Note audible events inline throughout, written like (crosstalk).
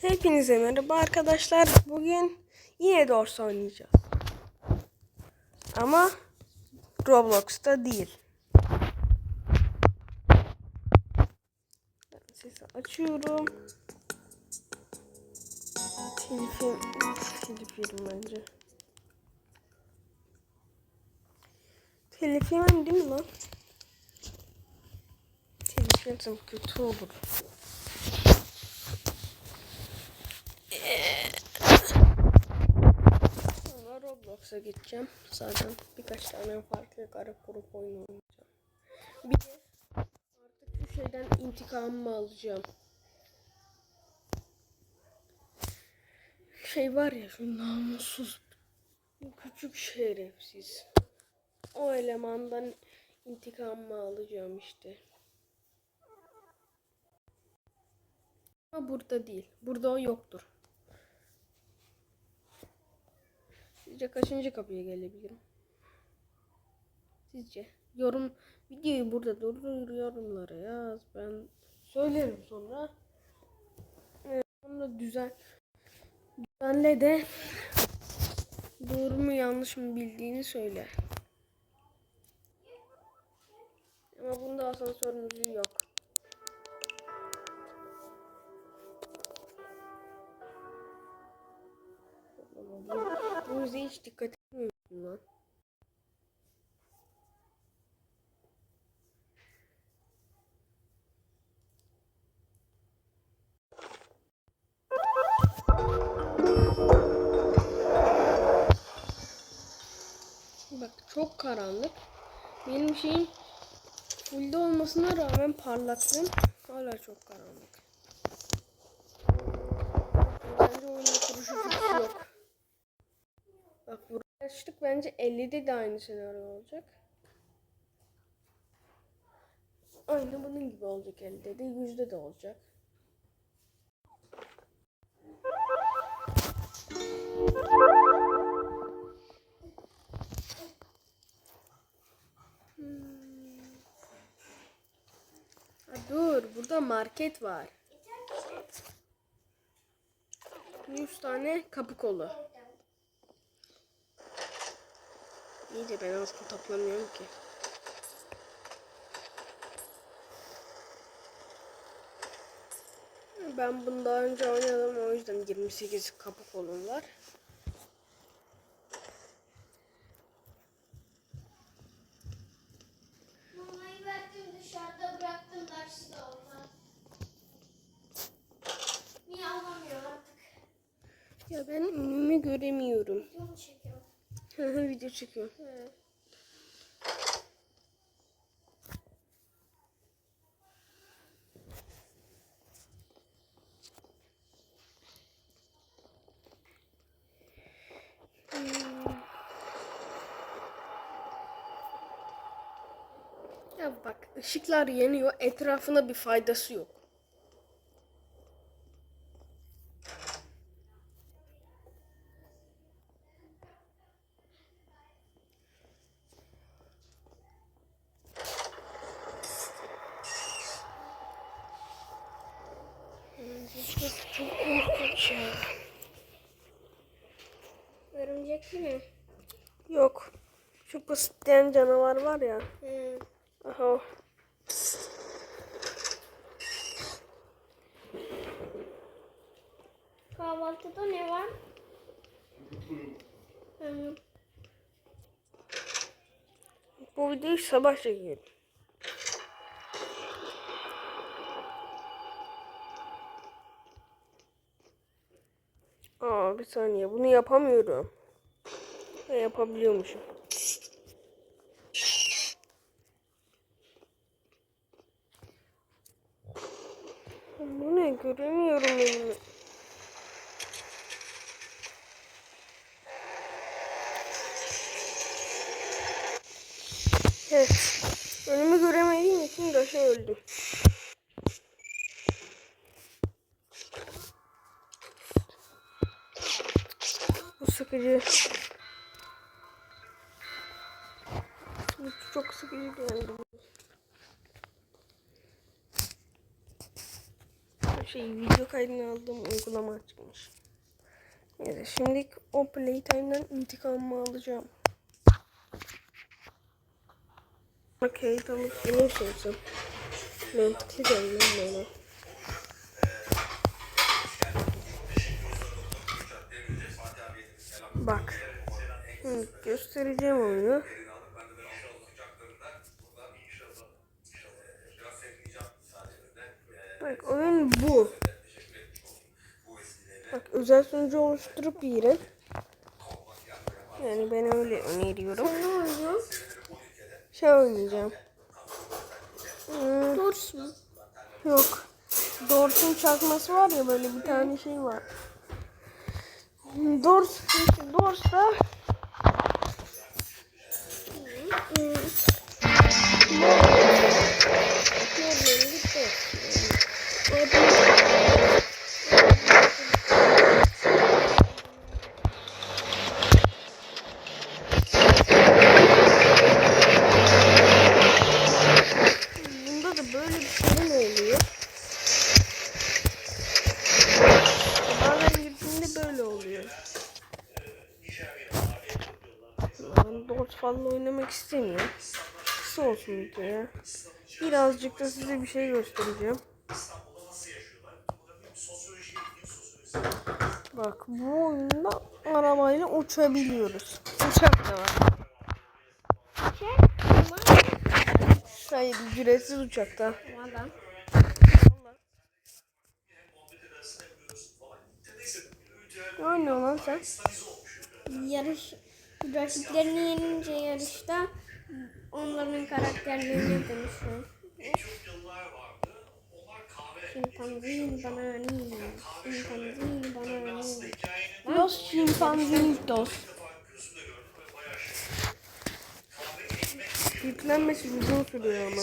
Hepinize merhaba arkadaşlar. Bugün yine Dors oynayacağız. Ama Roblox'ta değil. Sesi açıyorum. Telifim, telif yedim bence. Telif değil mi lan? Telif kötü olur. Sonra Roblox'a gideceğim. Zaten birkaç tane farklı garip grup oyunu oynayacağım. Bir de artık şu şeyden intikamımı alacağım. Şey var ya şu namussuz küçük şerefsiz. O elemandan intikamımı alacağım işte. Ama burada değil. Burada o yoktur. Sizce kaçıncı kapıya gelebilirim? Sizce? Yorum videoyu burada durdur yorumlara yaz. Ben söylerim sonra. Evet, sonra düzen düzenle de doğru mu yanlış mı bildiğini söyle. Ama bunda asansör müziği yok. Bu hiç dikkat etmiyorsun lan. Bak çok karanlık. Benim şeyim fullde olmasına rağmen parlaklığım hala çok karanlık. Bence oyunda kuruşu. Bak buraya açtık bence 50'de de aynı senaryo olacak. Aynı bunun gibi olacak 50'de de 100'de de olacak. Hmm. Dur burada market var. 100 tane kapı kolu. İyi de ben aslında toplamıyorum ki. Ben bunu daha önce oynadım o yüzden 28 kapı kolum var. Mamayı verdim dışarıda bıraktım dersi de orada. Niye alamıyor artık? Ya ben önümü göremiyorum. Yolu çekiyor. Hı hı, Video çekiyorum. Ya bak ışıklar yanıyor etrafına bir faydası yok. Çok, korkunç ya. Örümcekli mi? Yok. Şu basitleyen canavar var ya. Hı. Aha. Kahvaltıda ne var? Hı. Bu videoyu sabah çekiyorum. Aa bir saniye bunu yapamıyorum. Ha, yapabiliyormuşum. Bu ne göremiyorum önümü. Evet. Önümü göremediğim için daşa öldüm. Sıkıcı. Çok sıkıcı geldi. bu. şey video kaydını aldığım uygulama açmış. Neyse şimdi o Playtime'dan intikamımı alacağım. Kayıt alıp yine sorsam. Mantıklı geldi bana. Bak. Şimdi göstereceğim oyunu. Bak oyun bu. Bak özel sunucu oluşturup girin. Yani ben öyle öneriyorum. Ne oynuyor? Şey oynayacağım. Hmm, Dors mu? yok. Dors'un çakması var ya böyle bir tane şey var. Dors, işte Dors'ta fazla oynamak istemiyorum. Kısa olsun video ya. Birazcık da size bir şey göstereceğim. Bak bu oyunda arabayla uçabiliyoruz. Uçak da var. Hayır ücretsiz uçakta. Valla. Ne oynuyorsun lan sen? Yarış rakiplerini yenince yarışta onların karakterlerine dönüşüyor. Şimpanzini banani, şimpanzini banani. Los Chimpanzinitos. Yüklenmesi uzun sürüyor ama.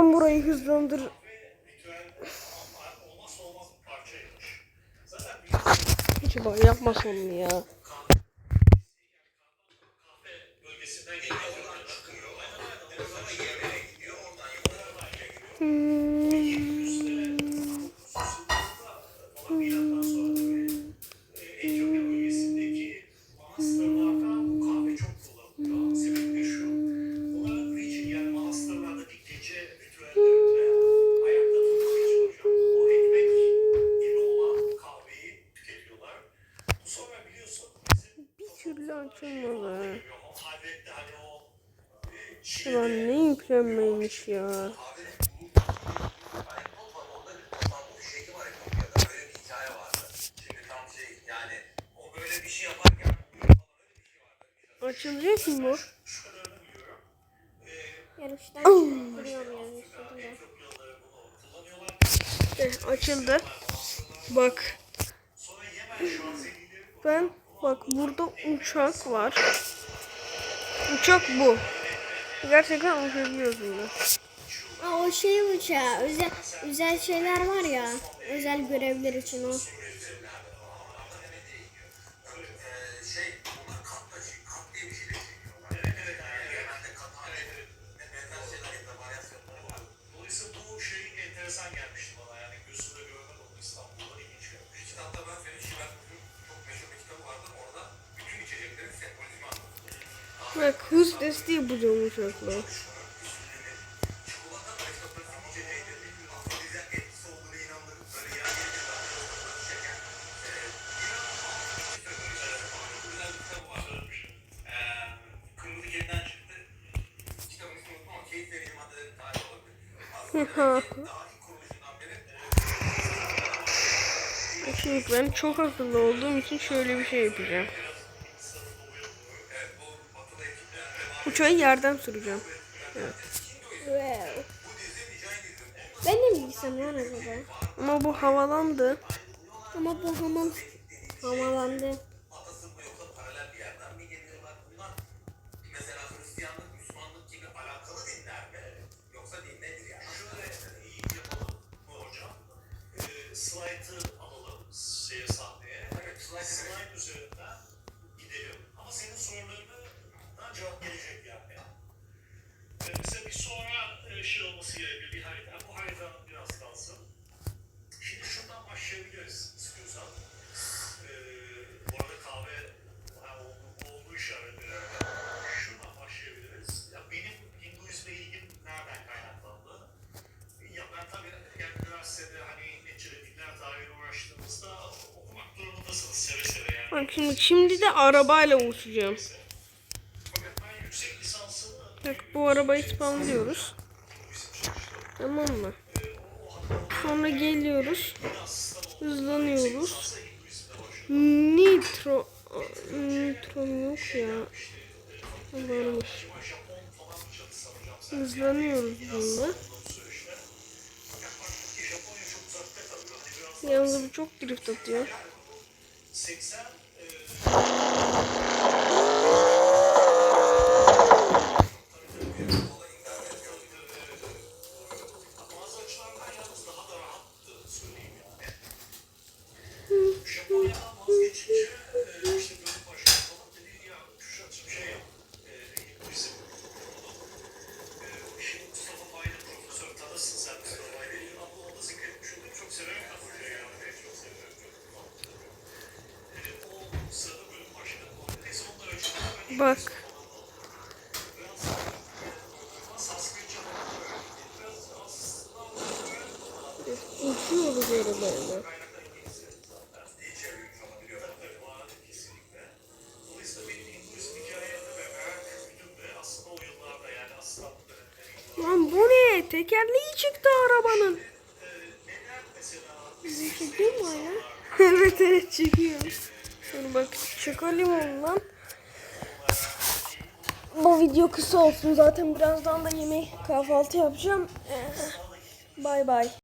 Ben burayı hızlandır. Acaba yapmasam mı ya? Hmm. Yüklenmeymiş ya. Açılacak mı bu? Yarıştan yarışta. Eh, açıldı. Bak. Ben bak burada uçak var. Uçak bu. Gerçekten uçabiliyoruz bunu. Aa, o şey uçağı, özel, özel şeyler var ya, özel görevler için o. Aslında daha ilk kuruluşundan beri Şimdi ben çok akıllı olduğum için şöyle bir şey yapacağım. Şöyle yerden süreceğim. Evet. Wow. Ben de mi gitsem acaba? Ama bu havalandı. Ama bu hamam havalandı. Tamam şimdi, de arabayla uçacağım. Bak bu arabayı spamlıyoruz. Tamam mı? Sonra geliyoruz. Hızlanıyoruz. Nitro nitrom yok ya. Varmış. Hızlanıyoruz bununla. Yalnız bu çok drift atıyor. 80 Bak. Uçuyoruz arabayla. Lan bu ne? Tekerleği çıktı arabanın. Bizi çekiyor mu ya? (laughs) evet evet çekiyor. Dur bak çakalım lan bu video kısa olsun zaten birazdan da yemeği kahvaltı yapacağım. Ee, bay bay.